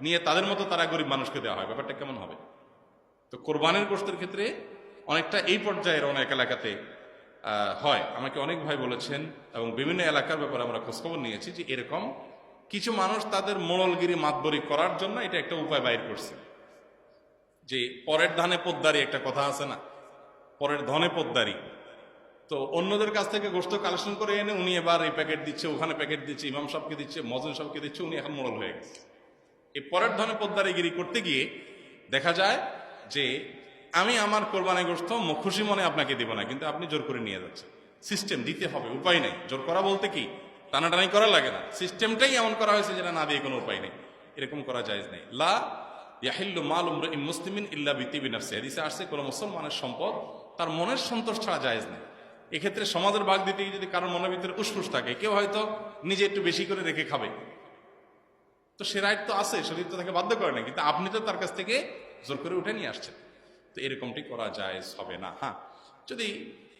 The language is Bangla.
নিয়ে তাদের মতো তারা গরিব মানুষকে দেওয়া হয়। ব্যাপারটা কেমন হবে? তো কোরবানের গোষ্ঠের ক্ষেত্রে অনেকটা এই পর্যায়ের অনেক এলাকাতে হয়। আমাকে অনেক ভাই বলেছেন এবং বিভিন্ন এলাকার ব্যাপারে আমরা খোঁজখবর নিয়েছি যে এরকম কিছু মানুষ তাদের মোড়লগিরি মাতবরি করার জন্য এটা একটা উপায় বাইর করছে। যে পরের ধানে পোদ্দারি একটা কথা আছে না? পরের ধনে পোদ্দারি। তো অন্যদের কাছ থেকে গোস্ত কালেকশন করে এনে উনি এবার এই প্যাকেট দিচ্ছে, ওখানে প্যাকেট দিচ্ছে, ইমাম সাহেবকে দিচ্ছে মজন সাহেবকে দিচ্ছে, উনি এখন মোড়ল হয়ে গেছে। এই পরের ধনে পোদ্দারিগিরি করতে গিয়ে দেখা যায় যে আমি আমার কোরবানি গোস্ত ম- খুশি মনে আপনাকে দিব না, কিন্তু আপনি জোর করে নিয়ে যাচ্ছেন। সিস্টেম দিতে হবে, উপায় নেই। জোর করা বলতে কি? টানাটানি করা লাগে না। সিস্টেমটাই এমন করা হয়েছে যেটা না দিয়ে কোনো উপায় নেই। এরকম করা যায় নাই। লা ইয়াহিল্লু মাল মুসলিমিন ইল্লা বিতিবি নাফসি। হাদিসে আসছে, কোনো মুসলমানের সম্পদ তার মনের সন্তোষ ছাড়া জায়েজ নেই। এক্ষেত্রে সমাজের ভাগ দিতে গিয়ে যদি কারোর মনের ভিতরে উসফুস থাকে, কেউ হয়তো নিজে একটু বেশি করে রেখে খাবে। তো সে রাইট তো আছে শরীর তো তাকে বাধ্য করে না কিন্তু আপনি তো তার কাছ থেকে জোর করে উঠে নিয়ে আসছেন। তো এরকমটি করা যায় হবে না। হ্যাঁ যদি